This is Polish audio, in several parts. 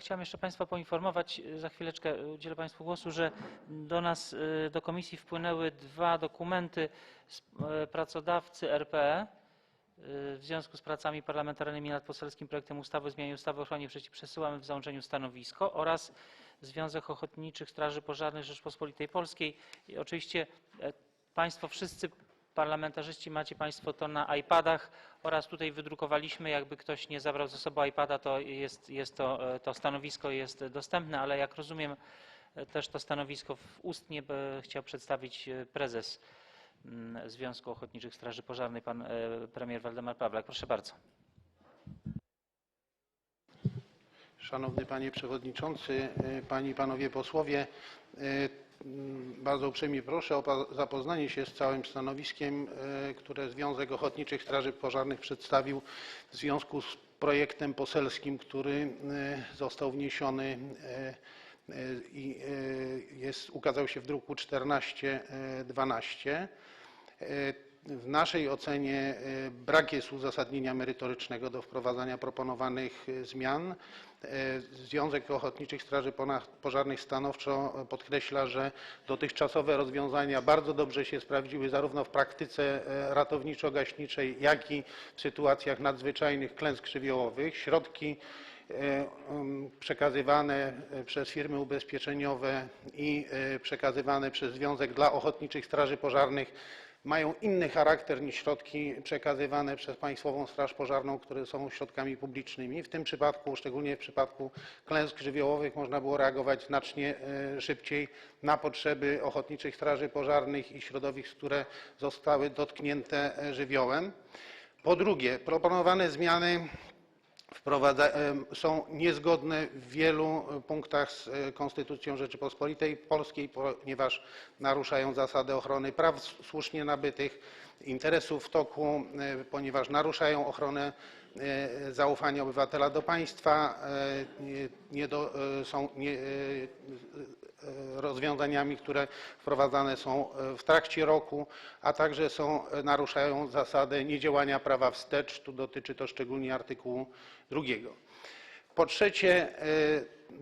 Chciałem jeszcze Państwa poinformować, y, za chwileczkę y, udzielę Państwu głosu, że do nas, y, do komisji wpłynęły dwa dokumenty z pracodawcy RPE w związku z pracami parlamentarnymi nad poselskim projektem ustawy o zmianie ustawy o ochronie przeciw przesyłom w załączeniu stanowisko oraz Związek Ochotniczych Straży Pożarnych Rzeczpospolitej Polskiej. I oczywiście e, Państwo wszyscy parlamentarzyści macie Państwo to na iPadach oraz tutaj wydrukowaliśmy, jakby ktoś nie zabrał ze sobą iPada, to jest, jest to, e, to stanowisko jest dostępne, ale jak rozumiem e, też to stanowisko w ustnie chciał przedstawić e, prezes mm, Związku Ochotniczych Straży Pożarnych, pan premier Waldemar Pawlak. Proszę bardzo. Szanowny Panie Przewodniczący, Panie i Panowie Posłowie, bardzo uprzejmie proszę o zapoznanie się z całym stanowiskiem, y, które Związek Ochotniczych Straży Pożarnych przedstawił w związku z projektem poselskim, który y, został wniesiony y, i ukazał się w druku 1412. W naszej ocenie y, brak jest uzasadnienia merytorycznego do wprowadzania proponowanych y, zmian. Y, Związek Ochotniczych Straży Pożarnych stanowczo podkreśla, że dotychczasowe rozwiązania bardzo dobrze się sprawdziły zarówno w praktyce ratowniczo-gaśniczej, jak i w sytuacjach nadzwyczajnych klęsk żywiołowych. Środki e, przekazywane e, przez firmy ubezpieczeniowe i e, przekazywane przez Związek dla Ochotniczych Straży Pożarnych mają inny charakter niż środki przekazywane przez Państwową Straż Pożarną, które są środkami publicznymi. W tym przypadku, szczególnie w przypadku klęsk żywiołowych, można było reagować znacznie e, szybciej na potrzeby Ochotniczych Straży Pożarnych i środowisk, które zostały dotknięte e, żywiołem. Po drugie, proponowane zmiany są niezgodne w wielu e, punktach z e, Konstytucją Rzeczypospolitej Polskiej, ponieważ naruszają zasadę ochrony praw słusznie nabytych, interesów w toku, e, ponieważ naruszają ochronę e, zaufania obywatela do państwa, e, e, są rozwiązaniami, które wprowadzane są w trakcie roku, a także naruszają zasadę niedziałania prawa wstecz. Tu dotyczy to szczególnie artykułu drugiego. Po trzecie,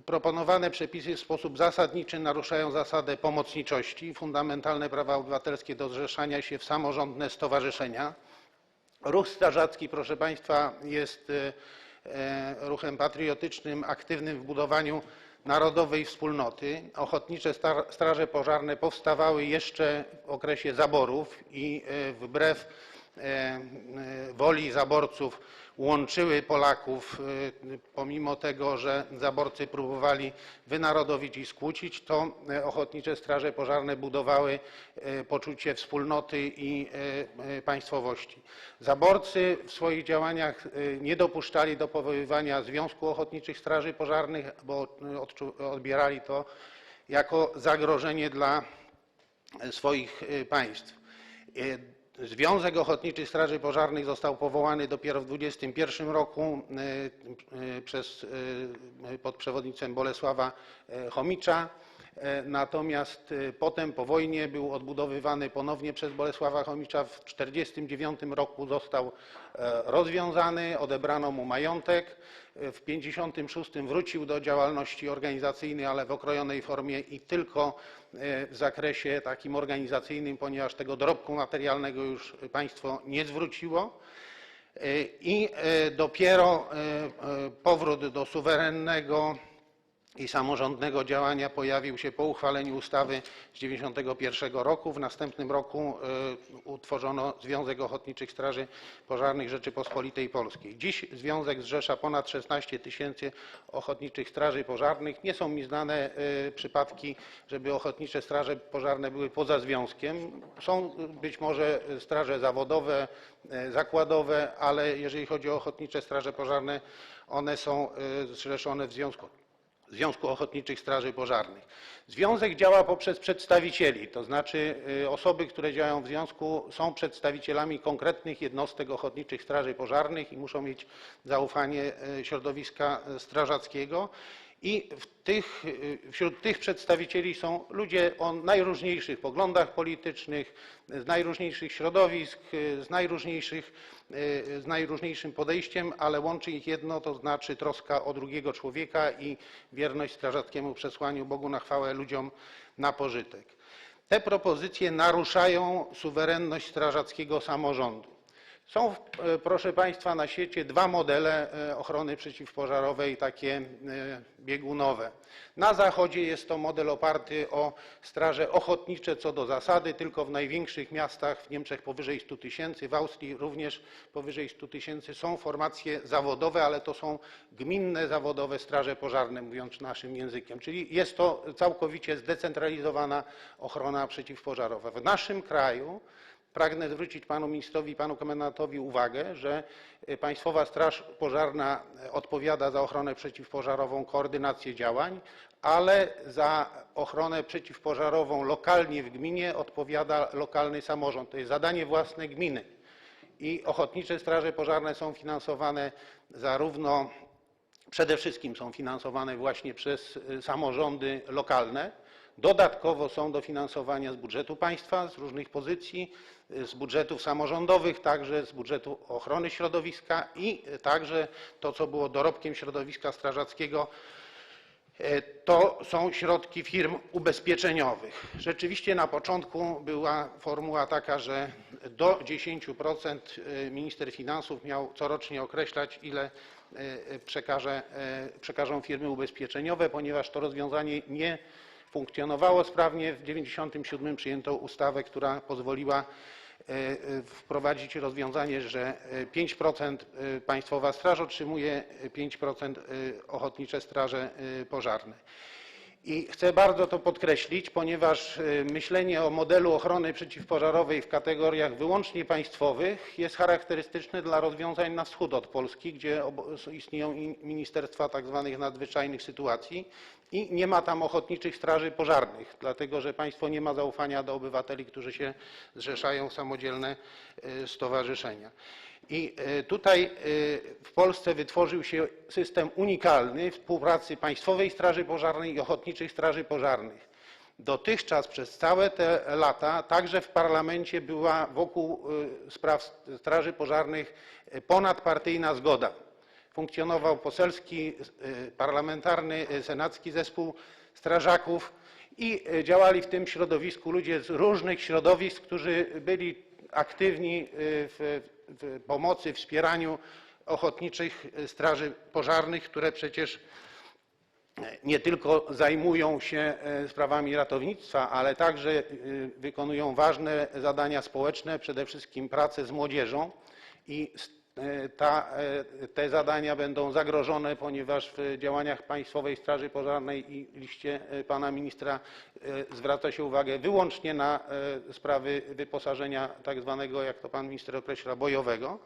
proponowane przepisy w sposób zasadniczy naruszają zasadę pomocniczości fundamentalne prawa obywatelskie do zrzeszania się w samorządne stowarzyszenia. Ruch strażacki, proszę Państwa, jest e, e, ruchem patriotycznym, aktywnym w budowaniu narodowej wspólnoty. Ochotnicze straże pożarne powstawały jeszcze w okresie zaborów i e, wbrew woli zaborców łączyły Polaków, e, pomimo tego, że zaborcy próbowali wynarodowić i skłócić, to e, ochotnicze straże pożarne budowały e, poczucie wspólnoty i e, e, państwowości. Zaborcy w swoich działaniach e, nie dopuszczali do powoływania Związku Ochotniczych Straży Pożarnych, bo e, odbierali to jako zagrożenie dla swoich państw. Związek Ochotniczych Straży Pożarnych został powołany dopiero w 21 roku y, y, y, pod przewodnictwem Bolesława Chomicza. E, Natomiast y, potem po wojnie był odbudowywany ponownie przez Bolesława Chomicza. W 1949 roku został e, rozwiązany, odebrano mu majątek. E, W 1956 wrócił do działalności organizacyjnej, ale w okrojonej formie i tylko e, w zakresie takim organizacyjnym, ponieważ tego dorobku materialnego już państwo nie zwróciło. E, I e, dopiero e, e, powrót do suwerennego i samorządnego działania pojawił się po uchwaleniu ustawy z 1991 roku. W następnym roku e, utworzono Związek Ochotniczych Straży Pożarnych Rzeczypospolitej Polskiej. Dziś związek zrzesza ponad 16 tysięcy ochotniczych straży pożarnych. Nie są mi znane e, przypadki, żeby ochotnicze straże pożarne były poza związkiem. Są e, być może straże zawodowe, zakładowe, ale jeżeli chodzi o ochotnicze straże pożarne, one są zrzeszone w związku Związku Ochotniczych Straży Pożarnych. Związek działa poprzez przedstawicieli, to znaczy y, osoby, które działają w związku są przedstawicielami konkretnych jednostek ochotniczych straży pożarnych i muszą mieć zaufanie y, środowiska y, strażackiego. I y, wśród tych przedstawicieli są ludzie o najróżniejszych poglądach politycznych, z najróżniejszych środowisk, y, y, z najróżniejszym podejściem, ale łączy ich jedno, to znaczy troska o drugiego człowieka i wierność strażackiemu przesłaniu Bogu na chwałę, ludziom na pożytek. Te propozycje naruszają suwerenność strażackiego samorządu. Są, e, proszę Państwa, na świecie dwa modele e, ochrony przeciwpożarowej, takie e, biegunowe. Na zachodzie jest to model oparty o straże ochotnicze co do zasady, tylko w największych miastach, w Niemczech powyżej 100 tysięcy, w Austrii również powyżej 100 tysięcy są formacje zawodowe, ale to są gminne zawodowe straże pożarne, mówiąc naszym językiem. Czyli jest to całkowicie zdecentralizowana ochrona przeciwpożarowa. W naszym kraju Pragnę zwrócić panu ministrowi i panu komendantowi uwagę, że y, Państwowa Straż Pożarna y, odpowiada za ochronę przeciwpożarową, koordynację działań, ale za ochronę przeciwpożarową lokalnie w gminie odpowiada lokalny samorząd. To jest zadanie własne gminy. I ochotnicze straże pożarne są finansowane zarówno, przede wszystkim są finansowane właśnie przez y, samorządy lokalne, Dodatkowo są dofinansowania z budżetu państwa, z różnych pozycji, y, z budżetów samorządowych, także z budżetu ochrony środowiska i także to, co było dorobkiem środowiska strażackiego, e, to są środki firm ubezpieczeniowych. Rzeczywiście na początku była formuła taka, że do 10% y, minister finansów miał corocznie określać, ile przekażą firmy ubezpieczeniowe, ponieważ to rozwiązanie nie funkcjonowało sprawnie. W 1997 przyjęto ustawę, która pozwoliła e, e, wprowadzić rozwiązanie, że 5% e, Państwowa Straż otrzymuje, 5% ochotnicze straże pożarne. I chcę bardzo to podkreślić, ponieważ myślenie o modelu ochrony przeciwpożarowej w kategoriach wyłącznie państwowych jest charakterystyczne dla rozwiązań na wschód od Polski, gdzie istnieją ministerstwa tak zwanych nadzwyczajnych sytuacji i nie ma tam ochotniczych straży pożarnych, dlatego że państwo nie ma zaufania do obywateli, którzy się zrzeszają w samodzielne e, stowarzyszenia. I e, tutaj e, w Polsce wytworzył się system unikalny współpracy Państwowej Straży Pożarnej i ochotniczych straży pożarnych. Dotychczas przez całe te lata, także w parlamencie, była wokół spraw straży pożarnych ponadpartyjna zgoda funkcjonował poselski, e, parlamentarny, e, senacki zespół strażaków i e, działali w tym środowisku ludzie z różnych środowisk, którzy byli aktywni w pomocy, wspieraniu ochotniczych straży pożarnych, które przecież nie tylko zajmują się sprawami ratownictwa, ale także wykonują ważne zadania społeczne, przede wszystkim pracę z młodzieżą i E, e, te zadania będą zagrożone, ponieważ w działaniach Państwowej Straży Pożarnej i liście e, pana ministra zwraca się uwagę wyłącznie na sprawy wyposażenia tak zwanego, jak to pan minister określa, bojowego.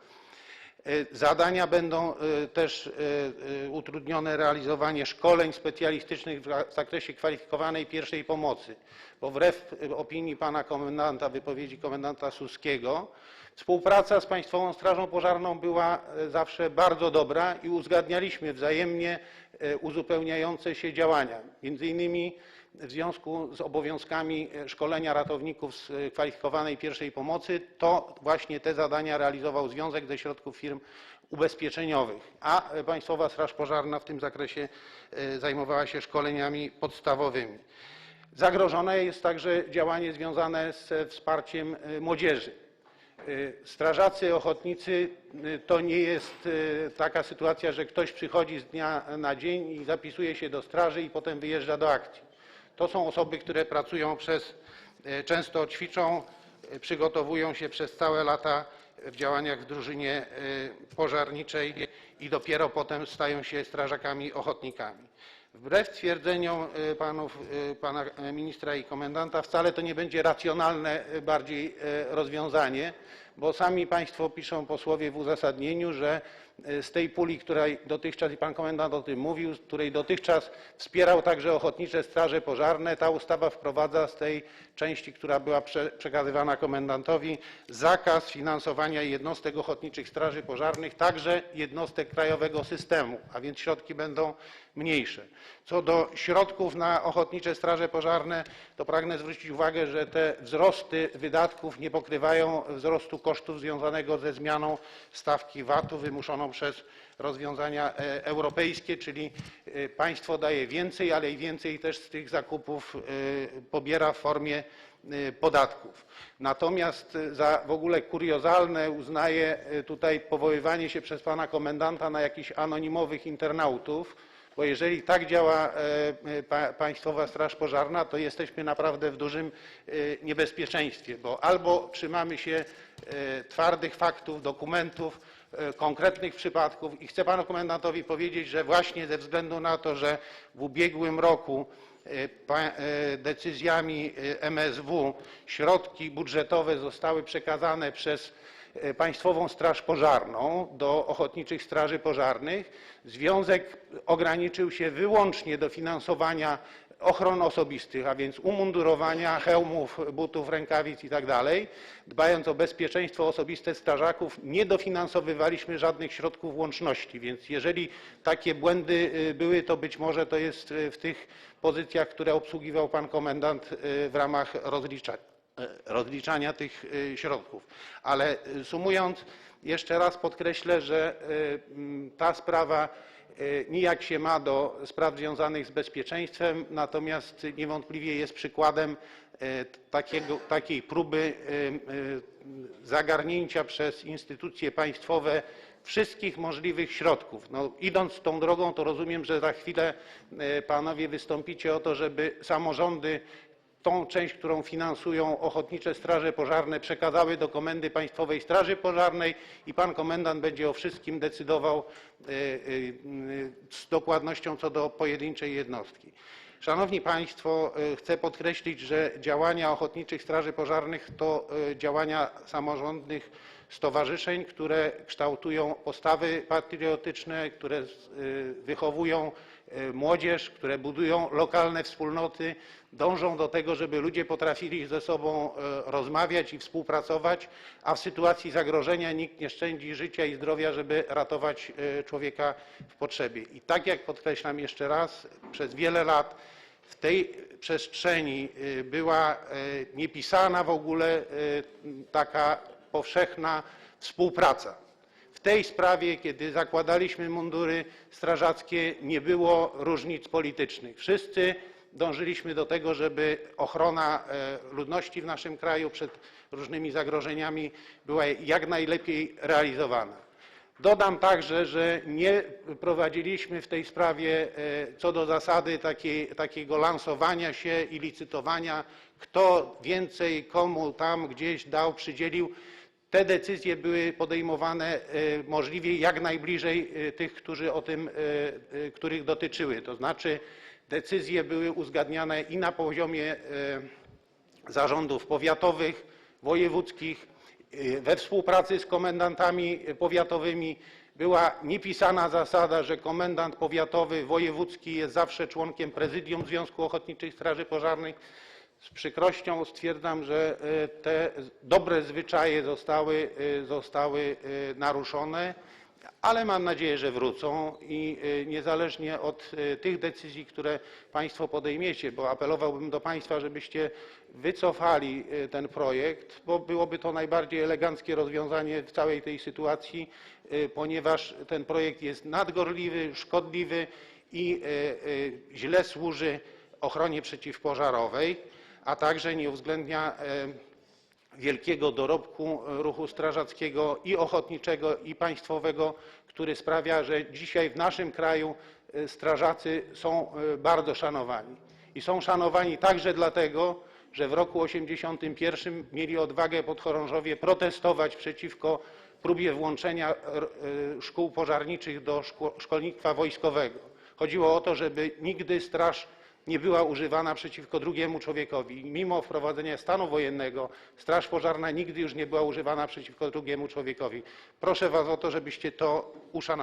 Zadania będą też utrudnione realizowanie szkoleń specjalistycznych w zakresie kwalifikowanej pierwszej pomocy, bo wbrew opinii pana komendanta, wypowiedzi komendanta Suskiego, Współpraca z Państwową Strażą Pożarną była e, zawsze bardzo dobra i uzgadnialiśmy wzajemnie e, uzupełniające się działania. Między innymi w związku z obowiązkami e, szkolenia ratowników z kwalifikowanej pierwszej pomocy, to właśnie te zadania realizował Związek ze środków firm ubezpieczeniowych, a Państwowa Straż Pożarna w tym zakresie zajmowała się szkoleniami podstawowymi. Zagrożone jest także działanie związane ze wsparciem młodzieży. Y, strażacy ochotnicy y, to nie jest y, taka sytuacja, że ktoś przychodzi z dnia na dzień i zapisuje się do straży i potem wyjeżdża do akcji. To są osoby, które pracują przez, często ćwiczą, przygotowują się przez całe lata w działaniach w drużynie pożarniczej i dopiero potem stają się strażakami ochotnikami. Wbrew twierdzeniom panów, pana ministra i komendanta wcale to nie będzie racjonalne bardziej rozwiązanie, bo sami Państwo piszą posłowie w uzasadnieniu, że z tej puli, której dotychczas, i pan komendant o tym mówił, której dotychczas wspierał także ochotnicze straże pożarne. Ta ustawa wprowadza z tej części, która była prze, przekazywana komendantowi, zakaz finansowania jednostek ochotniczych straży pożarnych, także jednostek krajowego systemu, a więc środki będą mniejsze. Co do środków na ochotnicze straże pożarne, to pragnę zwrócić uwagę, że te wzrosty wydatków nie pokrywają wzrostu kosztów związanego ze zmianą stawki VAT-u wymuszoną przez rozwiązania e, europejskie, czyli e, państwo daje więcej, ale i więcej też z tych zakupów e, pobiera w formie podatków. Natomiast za w ogóle kuriozalne uznaję tutaj powoływanie się przez pana komendanta na jakichś anonimowych internautów, bo jeżeli tak działa e, e, pa- Państwowa Straż Pożarna, to jesteśmy naprawdę w dużym e, niebezpieczeństwie, bo albo trzymamy się twardych faktów, dokumentów, konkretnych przypadków i chcę panu komendantowi powiedzieć, że właśnie ze względu na to, że w ubiegłym roku decyzjami MSW środki budżetowe zostały przekazane przez Państwową Straż Pożarną do ochotniczych straży pożarnych. Związek ograniczył się wyłącznie do finansowania ochron osobistych, a więc umundurowania, hełmów, butów, rękawic i tak. Dbając o bezpieczeństwo osobiste strażaków, nie dofinansowywaliśmy żadnych środków łączności, więc jeżeli takie błędy y, były, to być może to jest y, w tych pozycjach, które obsługiwał pan komendant y, w ramach rozliczań e, rozliczania tych y, środków. Ale y, sumując, jeszcze raz podkreślę, że ta sprawa nijak się ma do spraw związanych z bezpieczeństwem, natomiast niewątpliwie jest przykładem takiego, takiej próby zagarnięcia przez instytucje państwowe wszystkich możliwych środków. No, idąc tą drogą, to rozumiem, że za chwilę panowie wystąpicie o to, żeby samorządy tą część, którą finansują ochotnicze straże pożarne, przekazały do Komendy Państwowej Straży Pożarnej i pan komendant będzie o wszystkim decydował e, e, z dokładnością co do pojedynczej jednostki. Szanowni Państwo, e, chcę podkreślić, że działania ochotniczych straży pożarnych to działania samorządnych stowarzyszeń, które kształtują postawy patriotyczne, które wychowują młodzież, które budują lokalne wspólnoty, dążą do tego, żeby ludzie potrafili ze sobą e, rozmawiać i współpracować, a w sytuacji zagrożenia nikt nie szczędzi życia i zdrowia, żeby ratować e, człowieka w potrzebie. I tak jak podkreślam jeszcze raz, przez wiele lat w tej przestrzeni była niepisana w ogóle taka powszechna współpraca. Tej sprawie, kiedy zakładaliśmy mundury strażackie, nie było różnic politycznych. Wszyscy dążyliśmy do tego, żeby ochrona e, ludności w naszym kraju przed różnymi zagrożeniami była jak najlepiej realizowana. Dodam także, że nie prowadziliśmy w tej sprawie e, co do zasady takiej, takiego lansowania się i licytowania, kto więcej komu tam gdzieś dał, przydzielił. Te decyzje były podejmowane e, możliwie jak najbliżej e, tych, którzy o tym, e, których dotyczyły. To znaczy decyzje były uzgadniane i na poziomie zarządów powiatowych, wojewódzkich, we współpracy z komendantami powiatowymi była niepisana zasada, że komendant powiatowy, wojewódzki jest zawsze członkiem prezydium Związku Ochotniczych Straży Pożarnych. Z przykrością stwierdzam, że y, te dobre zwyczaje zostały, y, zostały y, naruszone, ale mam nadzieję, że wrócą i niezależnie od tych decyzji, które Państwo podejmiecie, bo apelowałbym do Państwa, żebyście wycofali ten projekt, bo byłoby to najbardziej eleganckie rozwiązanie w całej tej sytuacji, ponieważ ten projekt jest nadgorliwy, szkodliwy i źle służy ochronie przeciwpożarowej, a także nie uwzględnia wielkiego dorobku ruchu strażackiego i ochotniczego, i państwowego, który sprawia, że dzisiaj w naszym kraju e, strażacy są e, bardzo szanowani. I są szanowani także dlatego, że w roku 1981 mieli odwagę podchorążowie protestować przeciwko próbie włączenia e, szkół pożarniczych do szko- szkolnictwa wojskowego. Chodziło o to, żeby nigdy straż nie była używana przeciwko drugiemu człowiekowi. Mimo wprowadzenia stanu wojennego straż pożarna nigdy już nie była używana przeciwko drugiemu człowiekowi. Proszę Was o to, żebyście to uszanowali.